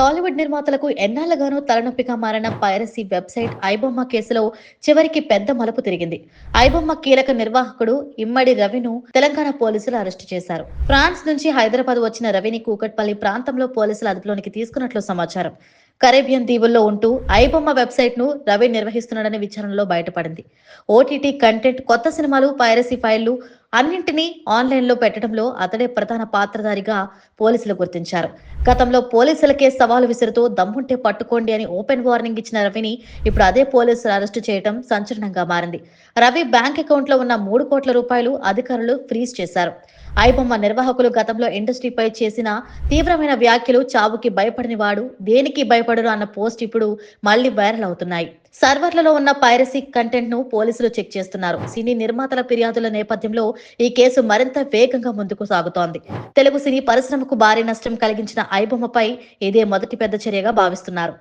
టాలీవుడ్ నిర్మాతలకు ఎన్నాళ్ళుగానూ తలనొప్పిగా మారిన పైరసీ వెబ్సైట్ ఐబొమ్మ కేసులో చివరికి పెద్ద మలుపు తిరిగింది. ఐబొమ్మ కీలక నిర్వాహకుడు ఇమ్మడి రవిను తెలంగాణ పోలీసులు అరెస్టు చేశారు. ఫ్రాన్స్ నుంచి హైదరాబాద్ వచ్చిన రవిని కూకట్పల్లి ప్రాంతంలో పోలీసులు అదుపులోనికి తీసుకున్నట్లు సమాచారం. కరేబియన్ దీవుల్లో ఉంటూ ఐబొమ్మ వెబ్సైట్ను రవి నిర్వహిస్తున్నాడని విచారణలో బయటపడింది. ఓటీటీ కంటెంట్ కొత్త సినిమాలు పైరసీ ఫైళ్ళు అన్నింటినీ ఆన్లైన్లో పెట్టడంలో అతడే ప్రధాన పాత్రధారిగా పోలీసులు గుర్తించారు. గతంలో పోలీసులకే సవాలు విసురుతూ దమ్ముంటే పట్టుకోండి అని ఓపెన్ వార్నింగ్ ఇచ్చిన రవిని ఇప్పుడు అదే పోలీసులు అరెస్టు చేయడం సంచలనంగా మారింది. రవి బ్యాంక్ అకౌంట్లో ఉన్న మూడు కోట్ల రూపాయలు అధికారులు ఫ్రీజ్ చేశారు. ఐబొమ్మ నిర్వాహకులు గతంలో ఇండస్ట్రీపై చేసిన తీవ్రమైన వ్యాఖ్యలు చావుకి భయపడని వాడు దేనికి భయపడరు అన్న పోస్ట్ ఇప్పుడు మళ్ళీ వైరల్ అవుతున్నాయి. సర్వర్లలో ఉన్న పైరసీ కంటెంట్ను పోలీసులు చెక్ చేస్తున్నారు. సినీ నిర్మాతల ఫిర్యాదుల నేపథ్యంలో ఈ కేసు మరింత వేగంగా ముందుకు సాగుతోంది. తెలుగు సినీ పరిశ్రమకు భారీ నష్టం కలిగించిన ఐబొమ్మపై ఇదే మొదటి పెద్ద చర్యగా భావిస్తున్నారు.